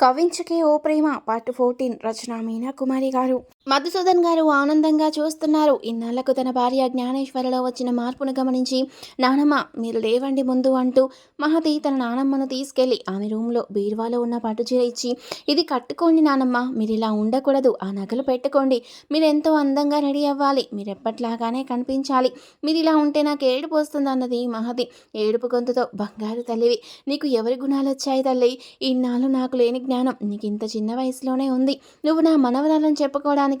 కవించకే ఓ ప్రేమ part fourteen రచన మీనా కుమారి గారు. మధుసూదన్ గారు ఆనందంగా చూస్తున్నారు. ఇన్నాళ్ళకు తన భార్య జ్ఞానేశ్వరిలో వచ్చిన మార్పును గమనించి నానమ్మ మీరు లేవండి ముందు అంటూ మహతి తన నానమ్మను తీసుకెళ్ళి ఆమె రూమ్లో బీరువాలో ఉన్న పట్టుచీర ఇచ్చి ఇది కట్టుకోండి నానమ్మ మీరు ఇలా ఉండకూడదు ఆ నగలు పెట్టుకోండి. మీరు ఎంతో అందంగా రెడీ అవ్వాలి మీరు ఎప్పట్లాగానే కనిపించాలి. మీరు ఇలా ఉంటే నాకు ఏడుపు వస్తుంది అన్నది మహతి ఏడుపు గొంతుతో బంగారు తల్లివి నీకు ఎవరి గుణాలు వచ్చాయి తల్లి? ఇన్నాళ్ళు నాకు లేని జ్ఞానం నీకు ఇంత చిన్న వయసులోనే ఉంది. నువ్వు నా మనవరాలను చెప్పుకోవడానికి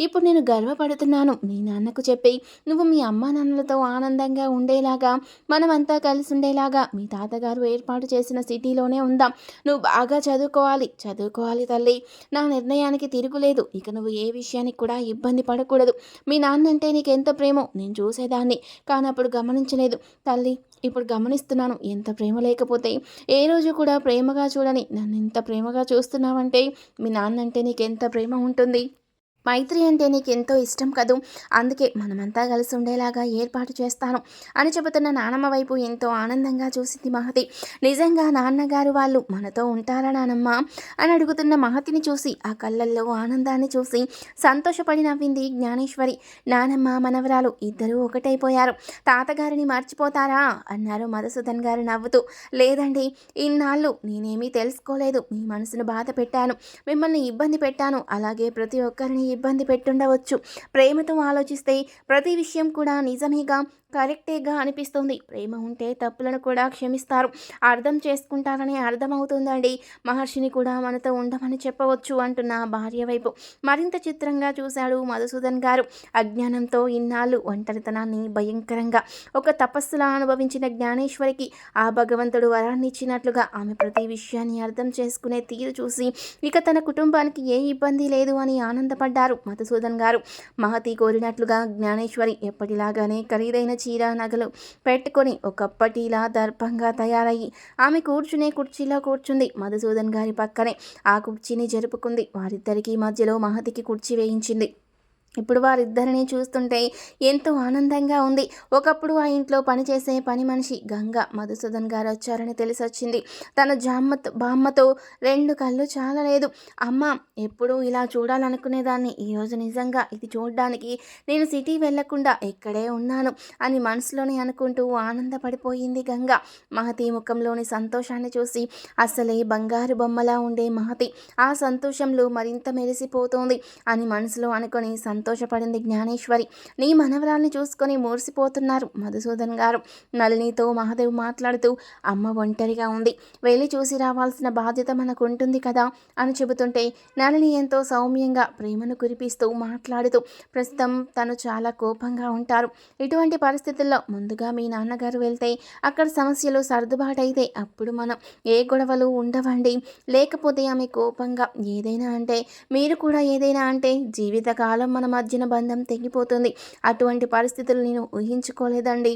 ఇప్పుడు నేను గర్వపడుతున్నాను మీ నాన్నకు చెప్పి. నువ్వు మీ అమ్మా నాన్నలతో ఆనందంగా ఉండేలాగా మనమంతా కలిసి ఉండేలాగా మీ తాతగారు ఏర్పాటు చేసిన సిటీలోనే ఉందాం. నువ్వు బాగా చదువుకోవాలి చదువుకోవాలి తల్లి. నా నిర్ణయానికి తిరుగులేదు. ఇక నువ్వు ఏ విషయానికి కూడా ఇబ్బంది పడకూడదు. మీ నాన్న అంటే నీకు ఎంత ప్రేమో? నేను చూసేదాన్ని. కానీ అప్పుడు గమనించలేదు. తల్లి ఇప్పుడు గమనిస్తున్నాను. ఎంత ప్రేమ లేకపోతే ఏ రోజు కూడా ప్రేమగా చూడని నన్ను ఇంత ప్రేమగా చూస్తున్నావంటే మీ నాన్న అంటే నీకు ఎంత ప్రేమ ఉంటుంది? మైత్రి అంటే నీకు ఎంతో ఇష్టం కదూ. అందుకే మనమంతా కలిసి ఉండేలాగా ఏర్పాటు చేస్తాను అని చెబుతున్న నానమ్మ వైపు ఎంతో ఆనందంగా చూసింది మహతి. నిజంగా నాన్నగారు వాళ్ళు మనతో ఉంటారా నానమ్మ? అని అడుగుతున్న మహతిని చూసి ఆ కళ్ళల్లో ఆనందాన్ని చూసి సంతోషపడి నవ్వింది జ్ఞానేశ్వరి. నానమ్మ మనవరాలు ఇద్దరూ ఒకటైపోయారు. తాతగారిని మర్చిపోతారా? అన్నారు మధుసూదన్ గారు నవ్వుతూ. లేదండి ఇన్నాళ్ళు నేనేమీ తెలుసుకోలేదు. మీ మనసును బాధ పెట్టాను. మిమ్మల్ని ఇబ్బంది పెట్టాను. అలాగే ప్రతి ఒక్కరిని ఇబ్బంది పెట్టుండవచ్చు. ప్రేమతో ఆలోచిస్తే ప్రతి విషయం కూడా నిజమేగా కరెక్టేగా అనిపిస్తుంది. ప్రేమ ఉంటే తప్పులను కూడా క్షమిస్తారు. అర్థం చేసుకుంటారని అర్థమవుతుందండి. మహర్షిని కూడా మనతో ఉండమని చెప్పవచ్చు అంటున్న భార్య వైపు. మరింత చిత్రంగా చూశాడు మధుసూదన్ గారు. అజ్ఞానంతో ఇన్నాళ్ళు ఒంటరితనాన్ని భయంకరంగా ఒక తపస్సులా అనుభవించిన జ్ఞానేశ్వరికి ఆ భగవంతుడు వరాన్ని ఇచ్చినట్లుగా ఆమె ప్రతి విషయాన్ని అర్థం చేసుకునే తీరు చూసి ఇక తన కుటుంబానికి ఏ ఇబ్బంది లేదు అని ఆనందపడ్డారు మధుసూదన్ గారు. మహతి కోరినట్లుగా జ్ఞానేశ్వరి ఎప్పటిలాగానే ఖరీదైన చీర నగలు పెట్టుకొని ఒకప్పటిలా దర్పంగా తయారయ్యి ఆమె కూర్చునే కుర్చీలో కూర్చుంది. మధుసూదన్ గారి పక్కనే ఆ కుర్చీని జరుపుకుంది. వారిద్దరికీ మధ్యలో మహతికి కుర్చీ వేయించింది. ఇప్పుడు వారిద్దరిని చూస్తుంటే ఎంతో ఆనందంగా ఉంది. ఒకప్పుడు ఆ ఇంట్లో పనిచేసే పని మనిషి గంగ మధుసూదన్ గారు వచ్చారని తెలిసొచ్చింది. తన జామ్మ బామ్మతో రెండు కళ్ళు చాలలేదు. అమ్మ ఎప్పుడు ఇలా చూడాలనుకునేదాన్ని. ఈరోజు నిజంగా ఇది చూడడానికి నేను సిటీ వెళ్ళకుండా ఇక్కడే ఉన్నాను అని మనసులోనే అనుకుంటూ ఆనందపడిపోయింది గంగ. మహతి ముఖంలోని సంతోషాన్ని చూసి అసలే బంగారు బొమ్మలా ఉండే మహతి ఆ సంతోషంలో మరింత మెరిసిపోతోంది అని మనసులో అనుకొని సంతోషపడింది జ్ఞానేశ్వరి. నీ మనవరాల్ని చూసుకొని మూర్సిపోతున్నారు మధుసూదన్ గారు. నళినితో మహాదేవ్ మాట్లాడుతూ అమ్మ ఒంటరిగా ఉంది. వెళ్ళి చూసి రావాల్సిన బాధ్యత మనకు ఉంటుంది కదా అని చెబుతుంటే నళిని ఎంతో సౌమ్యంగా ప్రేమను కురిపిస్తూ మాట్లాడుతూ ప్రస్తుతం తను చాలా కోపంగా ఉంటారు. ఇటువంటి పరిస్థితుల్లో ముందుగా మీ నాన్నగారు వెళ్తే అక్కడ సమస్యలు సర్దుబాటైతే అప్పుడు మనం ఏ గొడవలు ఉండవండి. లేకపోతే ఆమె కోపంగా ఏదైనా అంటే మీరు కూడా ఏదైనా అంటే జీవితకాలం మనం మధ్యన బంధం తెగిపోతుంది. అటువంటి పరిస్థితులు నేను ఊహించుకోలేదండి.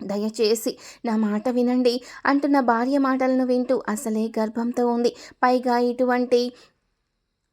దయచేసి నా మాట వినండి. అంటున్న భార్య మాటలను వింటూ అసలే గర్భంతో ఉంది. పైగా ఇటువంటి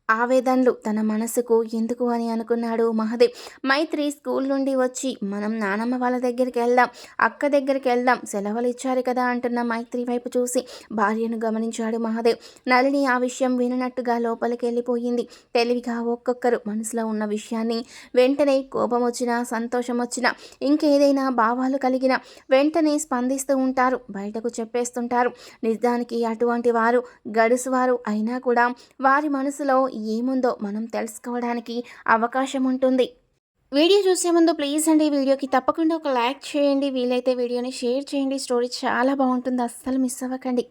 ఆవేదనలు తన మనసుకు ఎందుకు అని అనుకున్నాడు మహదేవ్. మైత్రి స్కూల్ నుండి వచ్చి మనం నానమ్మ వాళ్ళ దగ్గరికి వెళ్దాం అక్క దగ్గరికి వెళ్దాం సెలవులు ఇచ్చారు కదా అంటున్న మైత్రి వైపు చూసి భార్యను గమనించాడు మహదేవ్. నలిని ఆ విషయం విననట్టుగా లోపలికి వెళ్ళిపోయింది. తెలివిగా ఒక్కొక్కరు మనసులో ఉన్న విషయాన్ని వెంటనే కోపం వచ్చినా సంతోషం వచ్చినా ఇంకేదైనా భావాలు కలిగిన వెంటనే స్పందిస్తూ ఉంటారు బయటకు చెప్పేస్తుంటారు. నిజానికి అటువంటి వారు గడుసువారు అయినా కూడా వారి మనసులో ఏముందో మనం తెలుసుకోవడానికి అవకాశం ఉంటుంది. వీడియో చూసే ముందు ప్లీజ్ అండి వీడియోకి తప్పకుండా ఒక లైక్ చేయండి. వీలైతే వీడియోని షేర్ చేయండి. స్టోరీ చాలా బాగుంటుంది. అస్సలు మిస్ అవ్వకండి.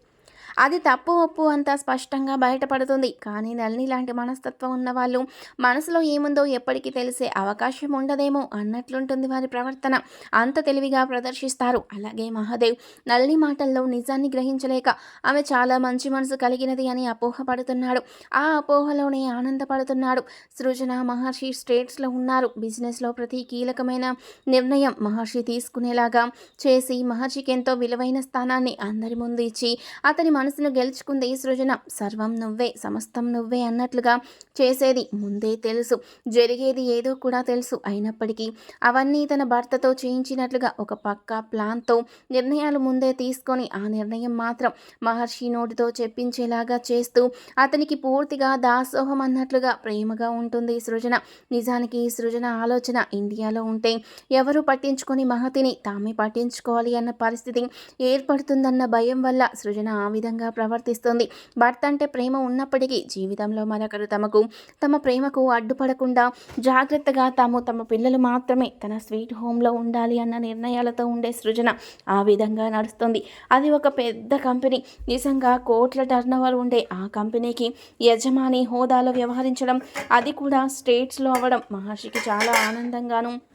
అది తప్పు ఒప్పు అంతా స్పష్టంగా బయటపడుతుంది. కానీ నల్ని లాంటి మనస్తత్వం ఉన్నవాళ్ళు మనసులో ఏముందో ఎప్పటికీ తెలిసే అవకాశం ఉండదేమో అన్నట్లుంటుంది వారి ప్రవర్తన. అంత తెలివిగా ప్రదర్శిస్తారు. అలాగే మహాదేవ్ నల్ని మాటల్లో నిజాన్ని గ్రహించలేక ఆమె చాలా మంచి మనసు కలిగినది అని అపోహపడుతున్నాడు. ఆ అపోహలోనే ఆనందపడుతున్నాడు. సృజన మహర్షి స్టేట్స్లో ఉన్నారు. బిజినెస్లో ప్రతి కీలకమైన నిర్ణయం మహర్షి తీసుకునేలాగా చేసి మహర్షికి ఎంతో విలువైన స్థానాన్ని అందరి ముందు ఇచ్చి అతని మనసును గెలుచుకుంది. ఈ సృజన సర్వం నువ్వే సమస్తం నువ్వే అన్నట్లుగా చేసేది ముందే తెలుసు. జరిగేది ఏదో కూడా తెలుసు. అయినప్పటికీ అవన్నీ తన భర్తతో చేయించినట్లుగా ఒక పక్క ప్లాన్తో నిర్ణయాలు ముందే తీసుకొని ఆ నిర్ణయం మాత్రం మహర్షి నోటితో చెప్పించేలాగా చేస్తూ అతనికి పూర్తిగా దాసోహం అన్నట్లుగా ప్రేమగా ఉంటుంది ఈ సృజన. నిజానికి ఈ సృజన ఆలోచన ఇండియాలో ఉంటే ఎవరు పట్టించుకొని మహతిని తామే పట్టించుకోవాలి అన్న పరిస్థితి ఏర్పడుతుందన్న భయం వల్ల సృజన ఆ విధంగా ప్రవర్తిస్తుంది. భర్త అంటే ప్రేమ ఉన్నప్పటికీ జీవితంలో మరొకరు తమకు తమ ప్రేమకు అడ్డుపడకుండా జాగ్రత్తగా తాము తమ పిల్లలు మాత్రమే తన స్వీట్ హోమ్లో ఉండాలి అన్న నిర్ణయాలతో ఉండే సృజన ఆ విధంగా నడుస్తుంది. అది ఒక పెద్ద కంపెనీ. నిజంగా కోట్ల టర్నోవర్ ఉండే ఆ కంపెనీకి యజమాని హోదాలో వ్యవహరించడం అది కూడా స్టేట్స్లో అవ్వడం మహర్షికి చాలా ఆనందంగాను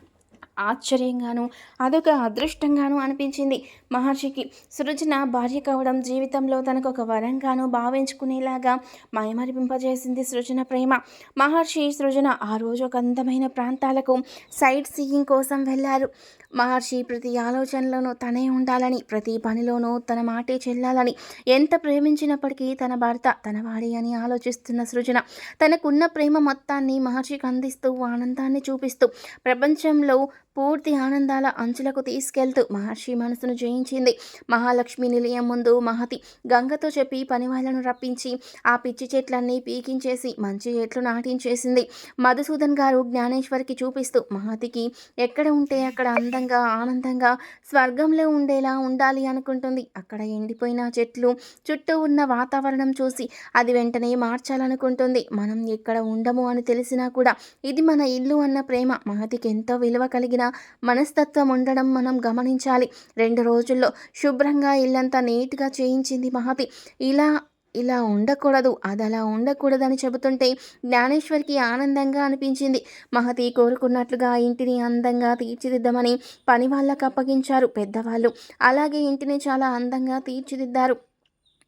ఆశ్చర్యంగాను అదొక అదృష్టంగాను అనిపించింది. మహర్షికి సృజన భార్య కావడం జీవితంలో తనకు ఒక వరంగాను భావించుకునేలాగా మయమరిపింపజేసింది సృజన ప్రేమ. మహర్షి సృజన ఆ రోజు ఒక అందమైన ప్రాంతాలకు సైట్ సీయింగ్ కోసం వెళ్ళారు. మహర్షి ప్రతి ఆలోచనలోనూ తనే ఉండాలని ప్రతి పనిలోనూ తన మాటే చెల్లాలని ఎంత ప్రేమించినప్పటికీ తన భర్త తన వాడి అని ఆలోచిస్తున్న సృజన తనకున్న ప్రేమ మొత్తాన్ని మహర్షికి అందిస్తూ ఆనందాన్ని చూపిస్తూ ప్రపంచంలో పూర్తి ఆనందాల అంచులకు తీసుకెళ్తూ మహర్షి మనసును జయించింది. మహాలక్ష్మి నిలయం ముందు మహతి గంగతో చెప్పి పని వాళ్ళను రప్పించి ఆ పిచ్చి చెట్లన్నీ పీకించేసి మంచి చెట్లు నాటించేసింది. మధుసూదన్ గారు జ్ఞానేశ్వరికి చూపిస్తూ మహతికి ఎక్కడ ఉంటే అక్కడ అందంగా ఆనందంగా స్వర్గంలో ఉండేలా ఉండాలి అనుకుంటుంది. అక్కడ ఎండిపోయిన చెట్లు చుట్టూ ఉన్న వాతావరణం చూసి అది వెంటనే మార్చాలనుకుంటుంది. మనం ఎక్కడ ఉండము అని తెలిసినా కూడా ఇది మన ఇల్లు అన్న ప్రేమ మహతికి ఎంతో విలువ కలిగిన మనస్తత్వం ఉండడం మనం గమనించాలి. రెండు రోజుల్లో శుభ్రంగా ఇల్లంతా నీట్గా చేయించింది మహతి. ఇలా ఇలా ఉండకూడదు. అది అలా ఉండకూడదని చెబుతుంటే జ్ఞానేశ్వరికి ఆనందంగా అనిపించింది. మహతి కోరుకున్నట్లుగా ఇంటిని అందంగా తీర్చిదిద్దామని పని వాళ్ళకు అప్పగించారు. పెద్దవాళ్ళు అలాగే ఇంటిని చాలా అందంగా తీర్చిదిద్దారు.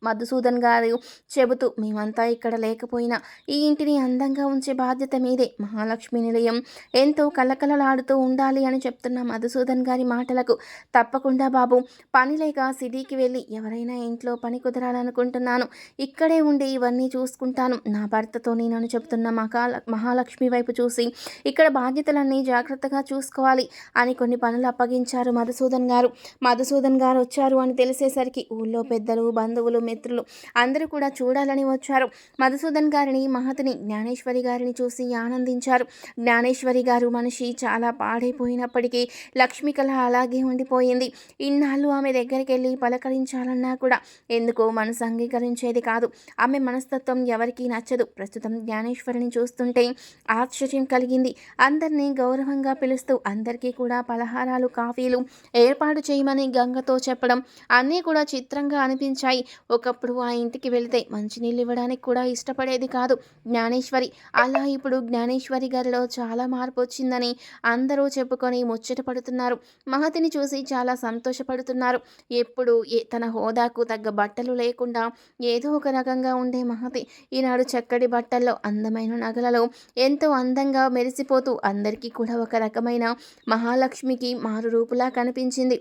మధుసూదన్ గారు చెబుతూ మేమంతా ఇక్కడ లేకపోయినా ఈ ఇంటిని అందంగా ఉంచే బాధ్యత మీదే. మహాలక్ష్మి నిలయం. ఎంతో కలకలలాడుతూ ఉండాలి అని చెప్తున్న మధుసూదన్ గారి మాటలకు తప్పకుండా బాబు పని లేక సిటీకి వెళ్ళి ఎవరైనా ఇంట్లో పని కుదరాలనుకుంటున్నాను. ఇక్కడే ఉండి ఇవన్నీ చూసుకుంటాను. నా భర్తతో నేను చెప్తున్న మహాల మహాలక్ష్మి వైపు చూసి ఇక్కడ బాధ్యతలన్నీ జాగ్రత్తగా చూసుకోవాలి అని కొన్ని పనులు అప్పగించారు మధుసూదన్ గారు. మధుసూదన్ గారు వచ్చారు అని తెలిసేసరికి ఊళ్ళో పెద్దలు బంధువులు మిత్రులు. అందరూ కూడా చూడాలని వచ్చారు. మధుసూదన్ గారిని మహతిని జ్ఞానేశ్వరి గారిని చూసి ఆనందించారు. జ్ఞానేశ్వరి గారు మనిషి చాలా పాడైపోయినప్పటికీ లక్ష్మి కళ అలాగే ఉండిపోయింది. ఇన్నాళ్ళు ఆమె దగ్గరికి వెళ్ళి పలకరించాలన్నా కూడా ఎందుకో మనసు అంగీకరించేది కాదు. ఆమె మనస్తత్వం ఎవరికీ నచ్చదు. ప్రస్తుతం జ్ఞానేశ్వరిని చూస్తుంటే ఆశ్చర్యం కలిగింది. అందరినీ గౌరవంగా పిలుస్తూ అందరికీ కూడా పలహారాలు కాఫీలు ఏర్పాటు చేయమని గంగతో చెప్పడం అన్నీ కూడా చిత్రంగా అనిపించాయి. ఒకప్పుడు ఆ ఇంటికి వెళితే మంచినీళ్ళు ఇవ్వడానికి కూడా ఇష్టపడేది కాదు జ్ఞానేశ్వరి. అలా ఇప్పుడు జ్ఞానేశ్వరి గారిలో చాలా మార్పు వచ్చిందని అందరూ చెప్పుకొని ముచ్చట పడుతున్నారు. మహతిని చూసి చాలా సంతోషపడుతున్నారు. ఎప్పుడు తన హోదాకు తగ్గ బట్టలు లేకుండా ఏదో ఒక రకంగా ఉండే మహతి ఈనాడు చక్కటి బట్టల్లో అందమైన నగలలో ఎంతో అందంగా మెరిసిపోతూ అందరికీ కూడా ఒక రకమైన మహాలక్ష్మికి మారు రూపులా కనిపించింది.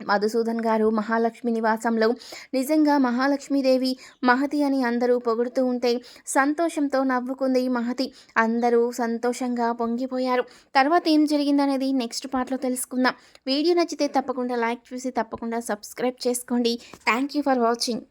మధుసూదన్ గారు మహాలక్ష్మి నివాసంలో నిజంగా మహాలక్ష్మీదేవి మహతి అని అందరూ పొగుడుతూ ఉంటే సంతోషంతో నవ్వుకుంది మహతి. అందరూ సంతోషంగా పొంగిపోయారు. తర్వాత ఏం జరిగిందనేది నెక్స్ట్ పార్ట్లో తెలుసుకుందాం. వీడియో నచ్చితే తప్పకుండా లైక్ చూసి తప్పకుండా సబ్స్క్రైబ్ చేసుకోండి. Thank you for watching.